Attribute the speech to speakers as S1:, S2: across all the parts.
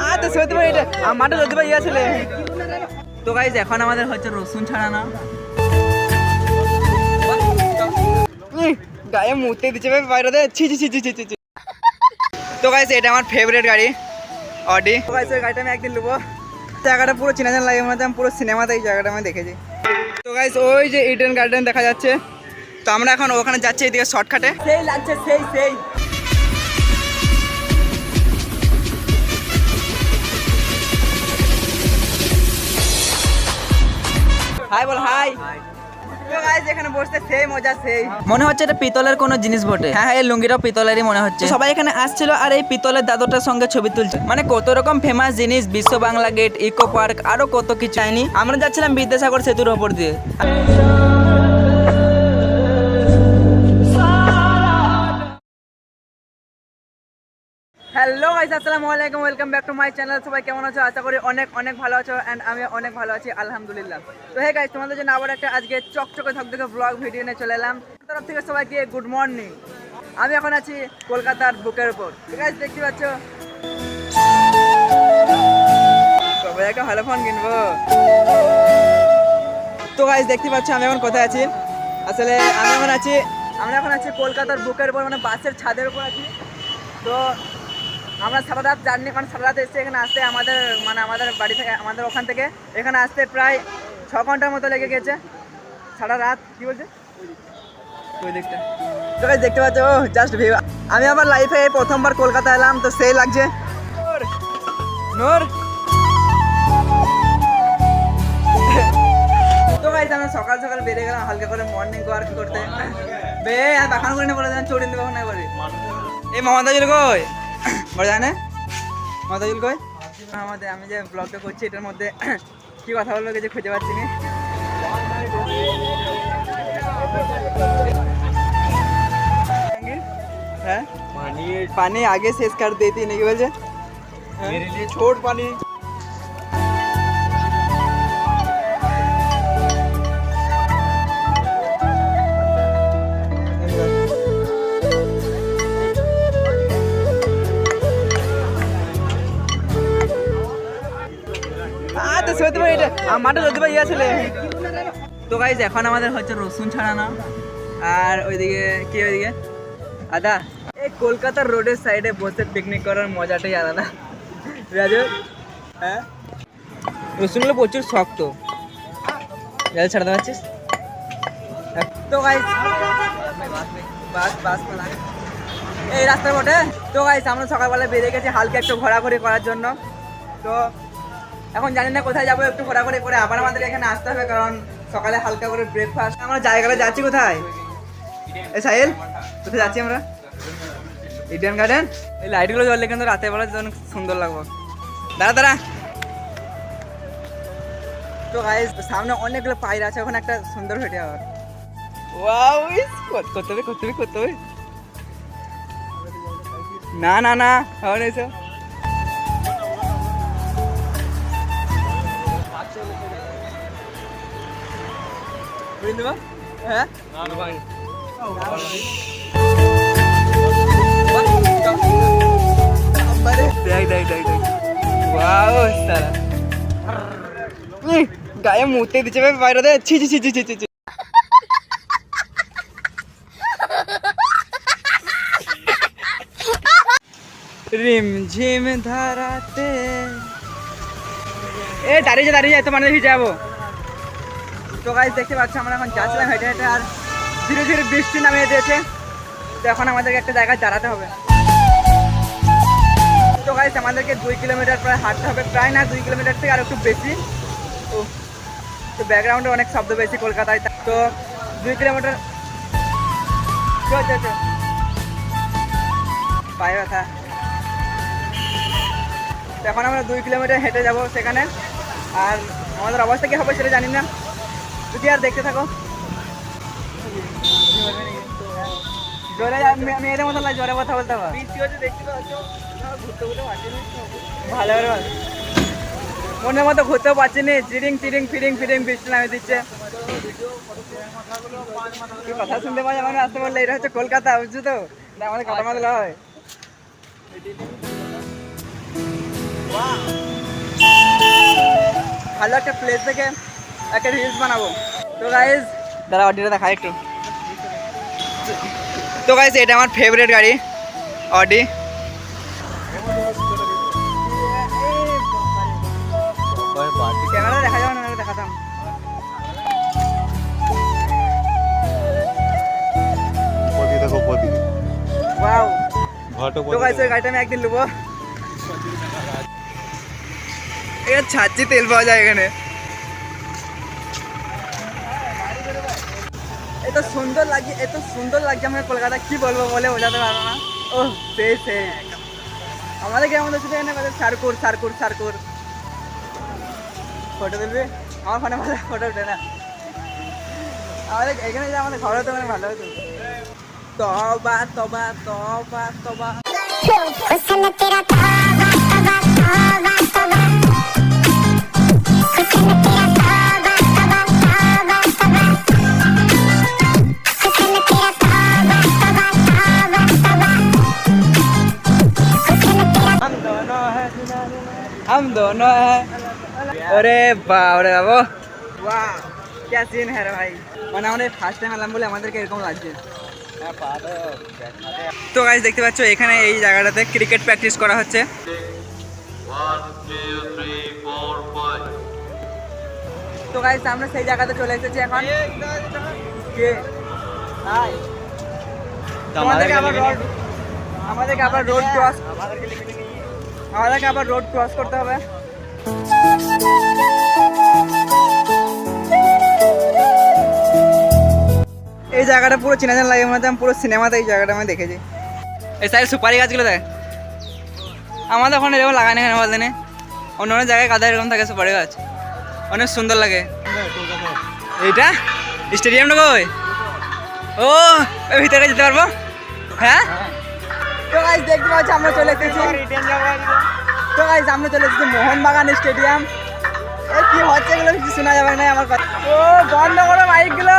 S1: আর তো সত্যি ভাই এটা আমারটা ভাই তো এখন আমাদের হচ্ছে রসুন ছাড়ানো। গায়ে দিচ্ছে ছি ছি তো এটা আমার ফেভারিট গাড়ি অডি তো ওই গাড়িটা আমি একদিন জায়গাটা পুরো মনে পুরো জায়গাটা আমি দেখেছি। তো ওই যে ইডেন গার্ডেন দেখা যাচ্ছে। তো আমরা এখন ওখানে যাচ্ছি এদিকে শর্টকাটে। সেই লাগছে, সেই সেই। হাই বল হাই। এখানে বসতে সেই মজা সেই মনে হচ্ছে এটা পিতলের কোনো জিনিস বটে। হ্যাঁ হ্যাঁ এই লুঙ্গিটাও পিতলেরই মনে হচ্ছে। সবাই এখানে আসছিল আর এই পিতলের দাদুটার সঙ্গে ছবি তুলছে। মানে কত রকম ফেমাস জিনিস বিশ্ব বাংলা গেট ইকো পার্ক আরও কত কিছু। চাইনি আমরা যাচ্ছিলাম বিদ্যাসাগর সেতুর ওপর দিয়ে। হ্যালো গাইস আসসালামু আলাইকুম welcome back to my channel সবাই কেমন আছো? আশা করি অনেক অনেক ভালো আছো অ্যান্ড আমি অনেক ভালো আছি, আলহামদুলিল্লাহ। তো হে গাইস তোমাদের জন্য আবার একটা আজকে চকচকে ধকধকে ব্লগ ভিডিও নিয়ে চলে এলাম। তরফ থেকে সবাইকে গুড মর্নিং আমি এখন আছি কলকাতার বুকের উপর। গাইস দেখতে পাচ্ছ? সবাই একটা ভালো ফোন কিনবো। তো গাইস দেখতে পাচ্ছ আমি এখন কোথায় আছি? আসলে আমি এখন আছি আমরা এখন আছি কলকাতার বুকের উপর মানে বাসের ছাদের উপর আছি। তো আমরা সারা রাত জার্নি মানে সারা রাত এসে এখানে আসতে আমাদের মানে আমাদের বাড়ি থেকে আমাদের ওখান থেকে এখানে আসতে প্রায় ছ ঘণ্টার মতো লেগে গেছে। সারা রাত কি বলছে? ওই দিকটা তো দেখতে পাচ্ছ জাস্ট ভিউ আমি আমার লাইফে প্রথমবার কলকাতা এলাম তো সেই লাগছে। নূর, তো আমি সকাল সকাল বেরিয়ে গেলাম হালকা করে মর্নিং ওয়ার্ক করতে। বে আর বাখান করে বলে দেন চড়িয়ে দেবো না করে এই মমতাজুল কই? আমি যে করছি এটার মধ্যে কি কথা কিছু হ্যাঁ? পানি। আগে
S2: শেষ কার দিয়ে নাকি
S1: বলছে? ছোট পানি। ভাই ইয়ে ছিলে তো গাইজ এখন আমাদের হচ্ছে রসুন ছাড়ানো। আর ওইদিকে, কি ওইদিকে? আদা। এই কলকাতার রোডের সাইডে বসে পিকনিক করার মজাটাই আলাদা। রাজু? হ্যাঁ? রসুনগুলো প্রচুর শক্ত। জল ছাড়াতে পারছিস? তো গাইজ বাস বাস এই রাস্তার মোটে তো গাইজ আমরা সকালবেলা বেরিয়ে গেছি হালকা একটু ঘোরাঘুরি করার জন্য। তো এখন জানি না কোথায় যাব, একটু ঘোরাঘুরি করে আবার আমাদের এখানে আসতে হবে, কারণ সকালে হালকা করে ব্রেকফাস্ট আমরা জায়গাটা যাচ্ছি কোথায়? সাহিল, কোথায় যাচ্ছি আমরা? ইডেন গার্ডেন এই লাইটগুলো জ্বললে কিন্তু রাতের বেলা অনেক সুন্দর লাগবে। দাঁড়া দাঁড়া। তো গাইজ সামনে অনেকগুলো পায়রা আছে, ওখানে একটা সুন্দর হেঁটে আবার। ওয়াও করতে হবে করতে হবে করতে হবে না না না হবে না এসব বুঝলি বা হ্যাঁ দেখ দেখ দেখ দেখ ওয়াও সারা গায়ে মুতে দিচ্ছে ভাই বাইরে দে ছি ছি ছি ছি ছি ছি ছি। রিম ঝিম ধারাতে এ দাঁড়িয়ে যা দাঁড়িয়ে যা তো মানে যাব। তো গাইজ দেখতে পাচ্ছি আমরা এখন যাচ্ছিলাম হেঁটে হেঁটে আর ধীরে ধীরে বৃষ্টি নামিয়ে দিয়েছে। তো এখন আমাদেরকে একটা জায়গায় দাঁড়াতে হবে। তো গাইজ আমাদেরকে দুই কিলোমিটার প্রায় হাঁটতে হবে, প্রায় না, দুই কিলোমিটার থেকে আর একটু বেশি। তো তো ব্যাকগ্রাউন্ডে অনেক শব্দ বেশি কলকাতায়। তো দুই কিলোমিটার পায়ে ব্যথা এখন আমরা দুই কিলোমিটার হেঁটে যাব সেখানে। আর আমাদের অবস্থা কী হবে সেটা জানি না। যদি আর দেখতে থাকো। জোরে মেয়েদের মতো লাগে, জোরে কথা বলতে হবে ভালো করে বল। মনের মতো ঘুরতেও পারছি নি। চিরিং চিরিং, ফিরিং ফিরিং, বৃষ্টি নামে দিচ্ছে। কথা শুনতে পাই আমার আসতে বললে। এটা হচ্ছে কলকাতা বুঝছ তো? আমাদের কাটা মাদলা হয়। ভালো একটা প্লেস থেকে একটা রিলস বানাবো। তো গাইজ দাদা অডিটা দেখা একটু। তো গাইজ এটা আমার ফেভারিট গাড়ি অডি ক্যামেরা দেখা যাবে না দেখাতাম।
S2: দেখো
S1: ওয়াও তো গাইজ গাড়িটা আমি একদিন নেব এখানে ছাচ্ছি তেল পাওয়া যায় এখানে। এত সুন্দর লাগে এত সুন্দর লাগছে আমাকে কলকাতা কি বলব বলে বোঝাতে পারব না ও সেই আমাদের মধ্যে শুধু এখানে সারকুর সারকুর সারকুর ফটো তুলবে আমার ফোনে ভালো ফটো উঠে না আমাদের এখানে যে আমাদের ঘরে তো মানে ভালো হতো তবা তবা তবা তবা अरे বাপ রে বাবু वाह क्या सीन है रे भाई মানে আমাদের ফার্স্ট টাইম এলাম বলে আমাদেরকে এরকম লাগছে তো গাইজ দেখতে পাচ্ছ এখানে এই জায়গাটাতে ক্রিকেট প্র্যাকটিস করা হচ্ছে তো গাইজ আমরা সেই জায়গাতে চলে এসেছি এখন কে হাই আমাদেরকে আবার রোড আমাদেরকে আবার রোড ক্রস আমাদেরকে আবার রোড ক্রস করতে হবে এই জায়গাটা পুরো চেনা চেনা লাগে মনে পুরো সিনেমাতে এই জায়গাটা আমি দেখেছি। এই সাইড সুপারি গাছগুলো দেখ। আমাদের ওখানে এরকম লাগানো এখানে বলতে নেই অন্য অন্য জায়গায় কাদা এরকম থাকে সুপারি গাছ। অনেক সুন্দর লাগে। এইটা? স্টেডিয়ামটা কই? ও ভিতরে যেতে পারব? হ্যাঁ? তো গাইজ দেখতে পাচ্ছি আমরা চলে এসেছি। তো গাইজ আমরা চলে এসেছি মোহনবাগান স্টেডিয়াম। কি হচ্ছে এগুলো? কিছু শোনা যাবে না আমার কথা। ও বন্ধ করো মাইকগুলো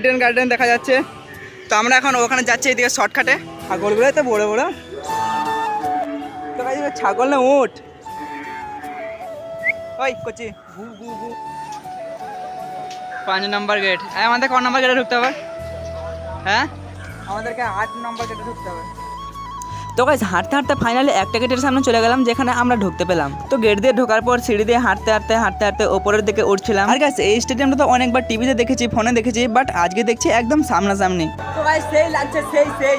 S1: ইডেন গার্ডেন দেখা যাচ্ছে। তো আমরা এখন ওখানে যাচ্ছি এদিকে শর্টকাটে। ছাগলগুলো তো বড় বড়। তো ছাগল না উঠ ওই কচি। পাঁচ নম্বর গেট হ্যাঁ আমাদের ক নম্বর গেটে ঢুকতে হবে? হ্যাঁ? আমাদেরকে আট নম্বর গেটে ঢুকতে হবে। তো গাইজ হাঁটতে হাঁটতে ফাইনালি একটা গেটের সামনে চলে গেলাম, যেখানে আমরা ঢুকতে পেলাম। তো গেট দিয়ে ঢোকার পর সিঁড়ি দিয়ে হাঁটতে হাঁটতে হাঁটতে হাঁটতে ওপরের দিকে উঠছিলাম। আর গাছ এই স্টেডিয়ামটা তো অনেকবার টিভিতে দেখেছি ফোনে দেখেছি বাট আজকে দেখছি একদম সামনাসামনি। তো গাইজ সেই লাগছে, সেই সেই।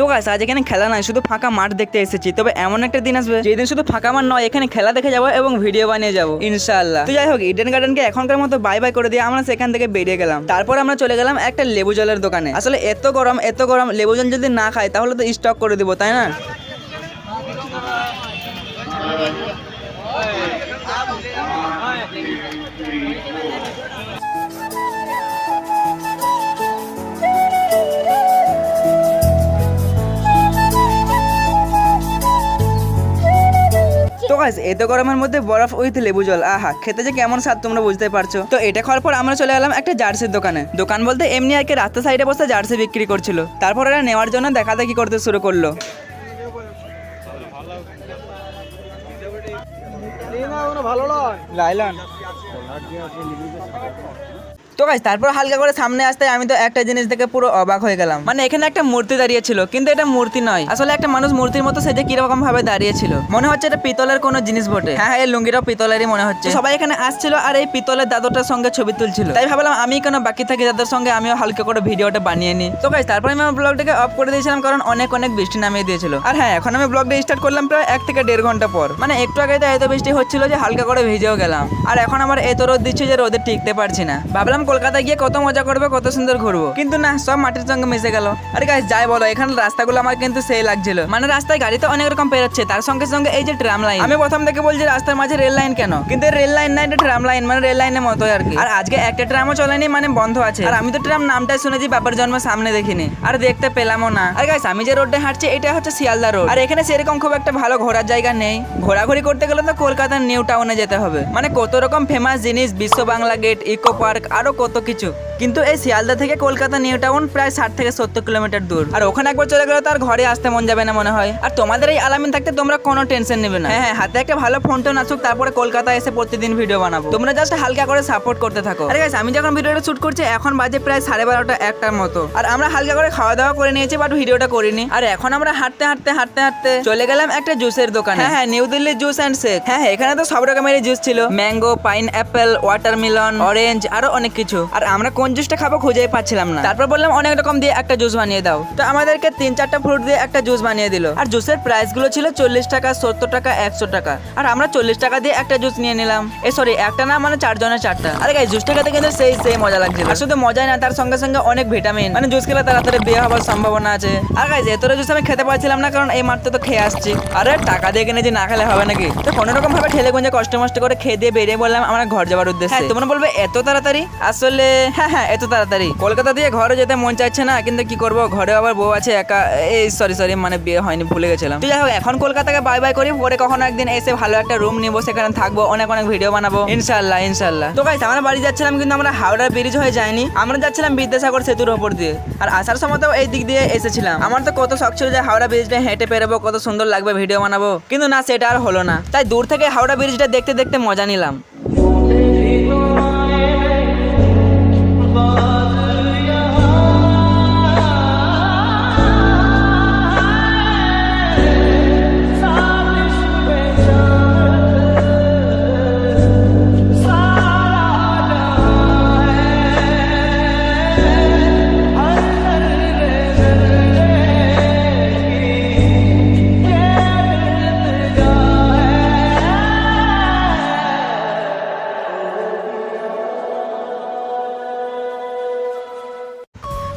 S1: তো গাছ আজ এখানে খেলা নয় শুধু ফাঁকা মাঠ দেখতে এসেছি। তবে এমন একটা দিন আসবে যেদিন শুধু ফাঁকা মাঠ নয় এখানে খেলা দেখে যাব এবং ভিডিও বানিয়ে যাব। ইনশাল্লাহ তো যাই হোক ইডেন গার্ডেনকে এখনকার মতো বাই বাই করে দিয়ে আমরা সেখান থেকে বেরিয়ে গেলাম। তারপর আমরা চলে গেলাম একটা লেবু জলের দোকানে। আসলে এত গরম এত গরম লেবু জল যদি না খাই তাহলে তো স্টক করে দিব তাই না? গাইস এত গরমের মধ্যে বরফ উইথ লেবু জল আহা খেতে যে কেমন স্বাদ তোমরা বুঝতে পারছ। তো এটা খাওয়ার পর আমরা চলে গেলাম একটা জার্সির দোকানে। দোকান বলতে এমনি আর কি রাস্তা সাইডে বসে জার্সি বিক্রি করছিল। তারপর এরা নেওয়ার জন্য দেখা দেখি করতে শুরু করল। ভালো লাইলন। তো গাইস তারপর হালকা করে সামনে আসতে আমি তো একটা জিনিস দেখে পুরো অবাক হয়ে গেলাম। মানে এখানে একটা মূর্তি দাঁড়িয়ে ছিল কিন্তু এটা মূর্তি নয়। আসলে একটা মানুষ মূর্তির মতো সেজে কীরকম ভাবে দাঁড়িয়ে ছিল? মনে হচ্ছে এটা পিতলের কোনো জিনিস বটে। হ্যাঁ হ্যাঁ এই লুঙ্গিটাও পিতলেরই মনে হচ্ছে। সবাই এখানে আসছিল আর এই পিতলের দাদুটার সঙ্গে ছবি তুলছিল। তাই ভাবলাম আমি কেন বাকি থাকি দাদার সঙ্গে আমিও হালকা করে ভিডিওটা বানিয়ে নিই। তো গাইস তারপরে আমি আমার ব্লগটাকে অফ করে দিয়েছিলাম কারণ অনেক অনেক বৃষ্টি নামিয়ে দিয়েছিল। আর হ্যাঁ এখন আমি ব্লগটা স্টার্ট করলাম প্রায় এক থেকে দেড় ঘণ্টা পর। মানে একটু আগে তো এত বৃষ্টি হচ্ছিল যে হালকা করে ভিজেও গেলাম। আর এখন আমার এত রোদ দিচ্ছে যে রোদে টিকতে পারছি না। ভাবলাম কলকাতায় গিয়ে কত মজা করবে, কত সুন্দর ঘুরবো। কিন্তু না, সব মাটির সঙ্গে মিশে গেল। আরে গাছ যাই বলো, এখানে রাস্তাগুলো আমার কিন্তু সেই লাগছিল। মানে রাস্তায় গাড়ি তো অনেক রকম পেরোচ্ছে, তার সঙ্গে সঙ্গে এই যে ট্রাম লাইন আমি প্রথম থেকে বলছি রাস্তার মাঝে রেল লাইন কেন? কিন্তু রেল লাইন না, এটা ট্রাম লাইন মানে রেল লাইনের মতো আর কি। আর আজকে একটা ট্রামও চলেনি মানে বন্ধ আছে। আর আমি তো ট্রাম নামটাই শুনেছি বাবার জন্ম সামনে দেখিনি। আর দেখতে পেলামও না। আর গাইস আমি যে রোডে হাঁটছি, এটা হচ্ছে শিয়ালদা রোড আর এখানে সেরকম খুব একটা ভালো ঘোরার জায়গা নেই। ঘোরাঘুরি করতে গেলে তো কলকাতার নিউ টাউনে যেতে হবে। মানে কত রকম ফেমাস জিনিস, বিশ্ব বাংলা গেট ইকো পার্ক আরও কত কিছু। কিন্তু এই শিয়ালদা থেকে কলকাতা নিউ টাউন প্রায় ষাট থেকে সত্তর কিলোমিটার দূর। আর ওখানে একবার চলে গেলে তার ঘরে আসতে মন যাবে না মনে হয়। আর তোমাদের এই আলামিন থাকতে তোমরা কোনো টেনশন নেবে না। হ্যাঁ হ্যাঁ হাতে একটা ভালো ফোন টোন আসুক তারপরে কলকাতা এসে প্রতিদিন ভিডিও বানাবো। তোমরা জাস্ট হালকা করে সাপোর্ট করতে থাকো। আরে guys, আমি যখন ভিডিওটা শুট করছি এখন বাজে প্রায় সাড়ে বারোটা একটার মতো। আর আমরা হালকা করে খাওয়া দাওয়া করে নিয়েছি বাট ভিডিওটা করিনি। আর এখন আমরা হাঁটতে হাঁটতে হাঁটতে হাঁটতে চলে গেলাম একটা জুসের দোকানে। হ্যাঁ new Delhi juice and shake হ্যাঁ এখানে তো সব রকমের জুস ছিল। Mango pineapple watermelon orange আরও অনেক কিছু আর আমরা কোন জুসটা খাব খুঁজেই পাচ্ছিলাম না। তারপর বললাম অনেক রকম দিয়ে একটা জুস বানিয়ে দাও। তো আমাদেরকে তিন চারটা ফ্রুট দিয়ে একটা জুস বানিয়ে দিল। আর জুসের প্রাইসগুলো ছিল চল্লিশ টাকা সত্তর টাকা একশো টাকা। আর আমরা চল্লিশ টাকা দিয়ে একটা জুস নিয়ে নিলাম। এ সরি একটা না মানে চারজনের চারটা। আরে গাই জুসটা খেতে কিন্তু সেই সেই মজা লাগছিল। শুধু মজাই না তার সঙ্গে সঙ্গে অনেক ভিটামিন মানে জুস খেলে তাড়াতাড়ি বিয়ে হওয়ার সম্ভাবনা আছে। আর গাইজ এতটা জুস আমি খেতে পারছিলাম না কারণ এই মাত্র তো খেয়ে আসছি। আরে টাকা দিয়ে কিনে যে না খেলে হবে নাকি? তো কোনো রকম ভাবে ঠেলে গুঁজে কষ্ট মষ্ট করে খেয়ে দিয়ে বেরিয়ে বললাম আমরা ঘর যাবার উদ্দেশ্যে। হ্যাঁ, তোমরা বলবে এত তাড়াতাড়ি? আসলে হ্যাঁ হ্যাঁ এত তাড়াতাড়ি। কলকাতা দিয়ে ঘরে যেতে মন চাইছে না, কিন্তু কি করব? ঘরে আবার বউ আছে, একা, এই সরি সরি মানে বিয়ে হয়নি, ভুলে গেছিলাম। তো যাই এখন কলকাতাকে বাই বাই করি, পরে কখনো একদিন এসে ভালো একটা রুম নিবো, সেখানে থাকব, অনেক অনেক ভিডিও বানাবো। ইনশাল্লাহ ইনশাল্লাহ তো গাইস আমরা বাড়ি যাচ্ছিলাম, কিন্তু আমরা হাওড়া ব্রিজ হয়ে যাইনি। আমরা যাচ্ছিলাম বিদ্যাসাগর সেতুর ওপর দিয়ে। আর আসার সময় তো এই দিক দিয়ে এসেছিলাম। আমার তো কত শখ ছিল যে হাওড়া ব্রিজটা হেঁটে পেরোবো কত সুন্দর লাগবে ভিডিও বানাবো। কিন্তু না, সেটা আর হলো না। তাই দূর থেকে হাওড়া ব্রিজটা দেখতে দেখতে মজা নিলাম।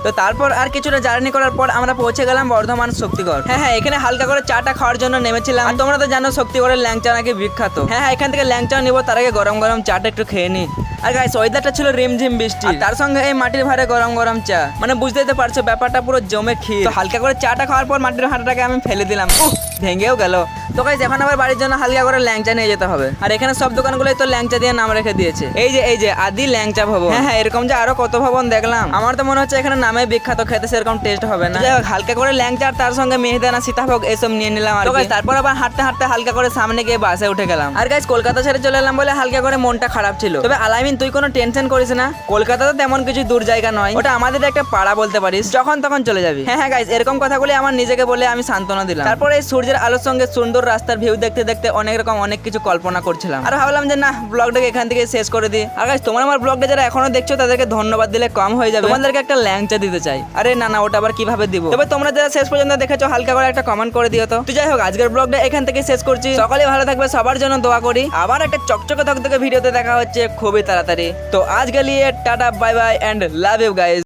S1: তো তারপর আর কিছুটা জার্নি করার পর আমরা পৌঁছে গেলাম বর্ধমান শক্তিগড়। হ্যাঁ হ্যাঁ এখানে হালকা করে চাটা খাওয়ার জন্য নেমেছিলাম। আর তোমরা তো জানো শক্তিগড়ের ল্যাংচা নাকি বিখ্যাত। হ্যাঁ হ্যাঁ এখান থেকে ল্যাংচা নিবো, তার আগে গরম গরম চাটা একটু খেয়ে নি। আর গাইস ওয়েদারটা ছিল রিমঝিম বৃষ্টি। তার সঙ্গে এই মাটির ভারে গরম গরম চা। মানে বুঝতেই তো পারছ, ব্যাপারটা পুরো জমে ক্ষীর। তো হালকা করে চাটা খাওয়ার পর মাটির ভাঁটাটাকে আমি ফেলে দিলাম। ভেঙেও গেল। তো গাইস এখন আবার বাড়ির জন্য হালকা করে ল্যাংচা নিয়ে যেতে হবে। আর এখানে সব দোকানগুলোই তো ল্যাংচা দিয়ে নাম রেখে দিয়েছে। এই যে এই যে, আদি ল্যাংচা ভবন। হ্যাঁ হ্যাঁ এরকম যে আরও কত ভবন দেখলাম। আমার তো মনে হচ্ছে এখানে নামে বিখ্যাত খেতে সেরকম টেস্ট হবে না। হালকা করে ল্যাংচা আর তার সঙ্গে মেহেদানা সীতাভোগ এসব নিয়ে নিলাম আর তারপর আবার হাঁটতে হাঁটতে হালকা করে সামনে গিয়ে বাসে উঠে গেলাম। আর গাইস কলকাতা ছেড়ে চলে এলাম বলে হালকা করে মনটা খারাপ ছিল। তবে আলামিন তুই কোনো টেনশন করিস না। কলকাতা তো তেমন কিছু দূর জায়গা নয়। ওটা আমাদের একটা পাড়া বলতে পারিস। যখন তখন চলে যাবি। হ্যাঁ হ্যাঁ গাইস এরকম কথাগুলি আমার নিজেকে বলে আমি সান্ত্বনা দিলাম। তারপরে এই সূর্যের আলোর সঙ্গে সুন্দর রাস্তার ভিউ দেখতে দেখতে অনেক রকম অনেক কিছু কল্পনা করছিলাম। আর ভাবলাম যে না ব্লগটাকে এখান থেকে শেষ করে দিই। আর গাইস তোমার আমার ব্লগটা যারা এখনও দেখছ তাদেরকে ধন্যবাদ দিলে কম হয়ে যাবে। তোমাদেরকে একটা ল্যাংচা দিতে চাই। আরে না না, ওটা আবার কীভাবে দিব? তবে তোমরা যারা শেষ পর্যন্ত দেখেছ, হালকা করে একটা কমেন্ট করে দিও তো। তুই যাই হোক, আজকের ব্লগটা এখান থেকে শেষ করছি। সকালে ভালো থাকবে, সবার জন্য দোয়া করি। আবার একটা চকচকে ধকধকে ভিডিওতে দেখা হচ্ছে খুবই তাড়াতাড়ি। তো আজকে লিয়ে tata bye bye and love you guys